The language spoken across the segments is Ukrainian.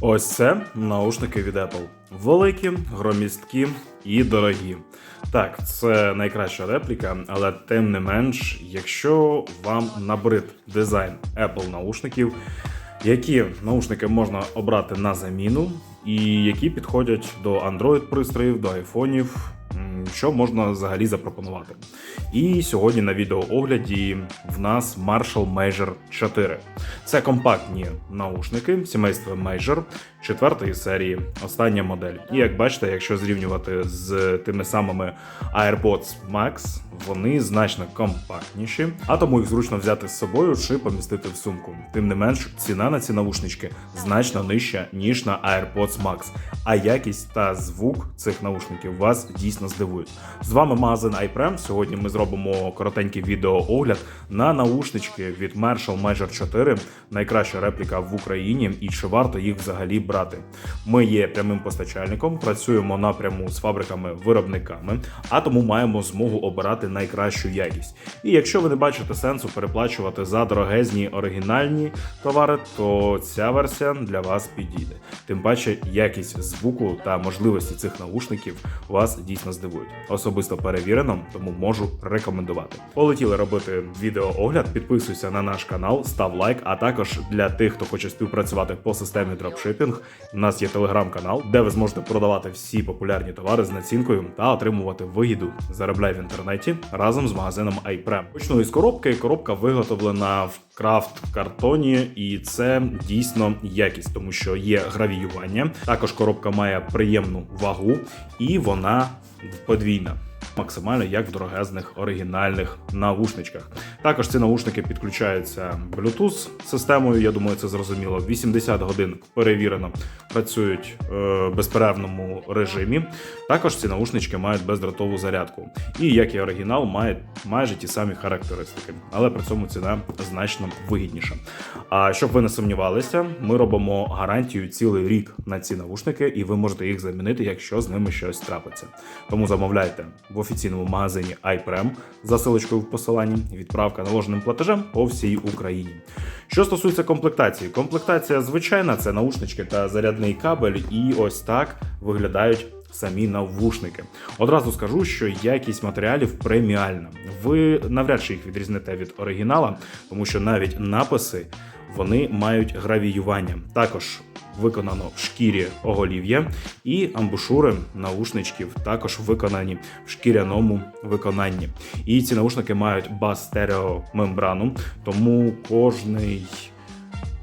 Ось це наушники від Apple. Великі, громісткі і дорогі. Так, це найкраща репліка, але тим не менш, якщо вам набрид дизайн Apple наушників, які наушники можна обрати на заміну, і які підходять до Android пристроїв, до айфонів, що можна взагалі запропонувати. І сьогодні на відеоогляді в нас Marshall Major 4. Це компактні наушники сімейства Major четвертої серії, остання модель. І як бачите, якщо зрівнювати з тими самими AirPods Max, вони значно компактніші, а тому їх зручно взяти з собою чи помістити в сумку. Тим не менш, ціна на ці наушнички значно нижча, ніж на AirPods Max. А якість та звук цих наушників вас дійсно здивують. З вами магазин iPrem. Сьогодні ми зробимо коротенький відеоогляд на наушнички від Marshall Major 4, найкраща репліка в Україні, і чи варто їх взагалі брати. Ми є прямим постачальником, працюємо напряму з фабриками-виробниками, а тому маємо змогу обирати найкращу якість. І якщо ви не бачите сенсу переплачувати за дорогезні оригінальні товари, то ця версія для вас підійде. Тим паче, якість звуку та можливості цих наушників вас дійсно здивують. Особисто перевірено, тому можу рекомендувати. Полетіли робити відеоогляд. Підписуйся на наш канал, став лайк. А також для тих, хто хоче співпрацювати по системі дропшипінг, у нас є телеграм-канал, де ви зможете продавати всі популярні товари з націнкою та отримувати вигіду. Заробляй в інтернеті разом з магазином iPrem. Почну із коробки. Коробка виготовлена в крафт картоні, і це дійсно якість, тому що є гравіювання. Також коробка має приємну вагу, і вона подвійна. Максимально як в дорогезних оригінальних наушничках. Також ці наушники підключаються Bluetooth системою. Я думаю, це зрозуміло. 80 годин перевірено працюють е, в безперервному режимі. Також ці наушнички мають бездротову зарядку. І як і оригінал, мають майже ті самі характеристики, але при цьому ціна значно вигідніша. А щоб ви не сумнівалися, ми робимо гарантію цілий рік на ці наушники, і ви можете їх замінити, якщо з ними щось трапиться. Тому замовляйте в офіційному магазині iPrem за силочкою в посиланні. Відправка наложеним платежем по всій Україні. Що стосується комплектації, комплектація звичайна це наушнички та зарядний кабель, і ось так виглядають. Самі навушники. Одразу скажу, що якість матеріалів преміальна. Ви навряд чи їх відрізнете від оригінала, тому що навіть написи вони мають гравіювання. Також виконано в шкірі оголів'я, і амбушури наушничків також виконані в шкіряному виконанні. І ці наушники мають бас стерео мембрану, тому кожний.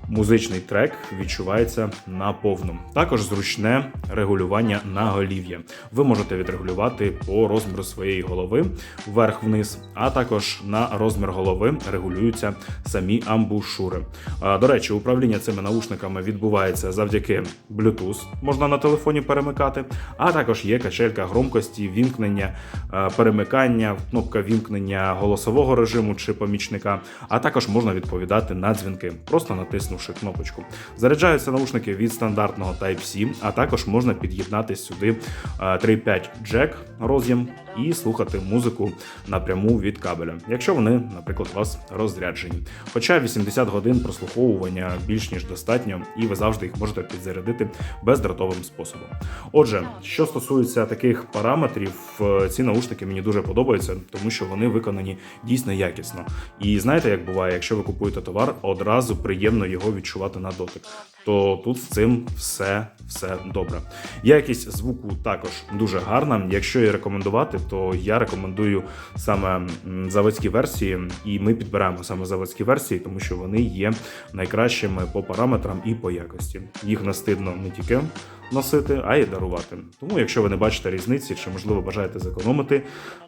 Музичний трек відчувається наповну. Також зручне регулювання на голів'я. Ви можете відрегулювати по розміру своєї голови вверх-вниз, а також на розмір голови регулюються самі амбушури. До речі, управління цими наушниками відбувається завдяки Bluetooth, можна на телефоні перемикати, а також є качелька громкості, вімкнення, перемикання, кнопка вімкнення голосового режиму чи помічника, а також можна відповідати на дзвінки, просто натиснувши кнопочку. Заряджаються наушники від стандартного Type-C, а також можна під'єднати сюди е, 3.5 джек роз'єм і слухати музику напряму від кабеля, якщо вони, наприклад, у вас розряджені. Хоча 80 годин прослуховування більш ніж достатньо, і ви завжди їх можете підзарядити бездротовим способом. Отже, що стосується таких параметрів, е, ці наушники мені дуже подобаються, тому що вони виконані дійсно якісно. І знаєте, як буває, якщо ви купуєте товар, одразу приємно його відчувати на дотик. То тут з цим все, все добре. Якість звуку також дуже гарна. Якщо її рекомендувати, то я рекомендую саме заводські версії, і ми підбираємо саме заводські версії, тому що вони є найкращими по параметрам і по якості. Їх не стидно не тільки носити, а й дарувати. Тому, якщо ви не бачите різниці, чи можливо бажаєте зекономити,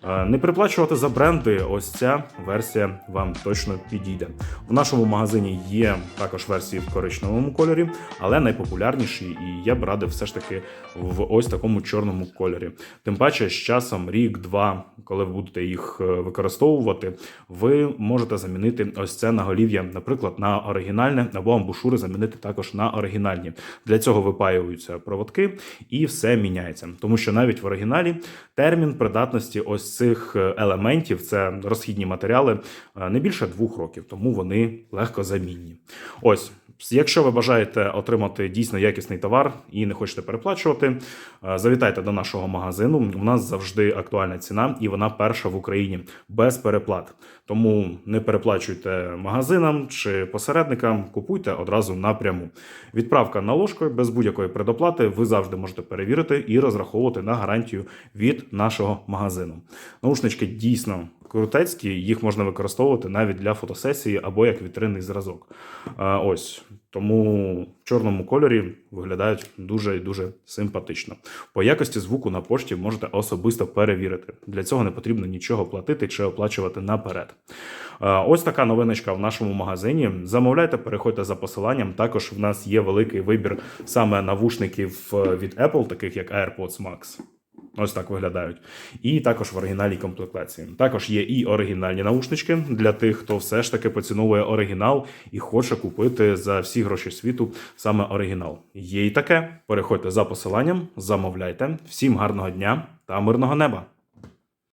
е, не приплачувати за бренди, ось ця версія вам точно підійде. В нашому магазині є також версії в коричневому кольорі, але найпопулярніші, і я б радив все ж таки в ось такому чорному кольорі. Тим паче, з часом, рік-два, коли ви будете їх е, використовувати, ви можете замінити ось це наголів'я, наприклад, на оригінальне або амбушури замінити також на оригінальні. Для цього випаюються проводки і все міняється. Тому що навіть в оригіналі термін придатності ось цих е, елементів, це розхідні матеріали, е, не більше двох років, тому вони легко замінні. Ось Якщо ви бажаєте отримати дійсно якісний товар і не хочете переплачувати, е, завітайте до нашого магазину. У нас завжди актуальна ціна, і вона перша в Україні без переплат. Тому не переплачуйте магазинам чи посередникам, купуйте одразу напряму. Відправка наложкою без будь-якої предоплати. Ви завжди можете перевірити і розраховувати на гарантію від нашого магазину. Наушнички дійсно крутецькі, їх можна використовувати навіть для фотосесії або як вітринний зразок. Ось тому в чорному кольорі виглядають дуже і дуже симпатично. По якості звуку на пошті можете особисто перевірити. Для цього не потрібно нічого платити чи оплачувати наперед. Ось така новиночка в нашому магазині. Замовляйте, переходьте за посиланням. Також в нас є великий вибір саме навушників е, від Apple, таких як AirPods Max. Ось так виглядають. І також в оригінальній комплектації. Також є і оригінальні наушнички для тих, хто все ж таки поціновує оригінал і хоче купити за всі гроші світу саме оригінал. Є і таке. Переходьте за посиланням, замовляйте. Всім гарного дня та мирного неба!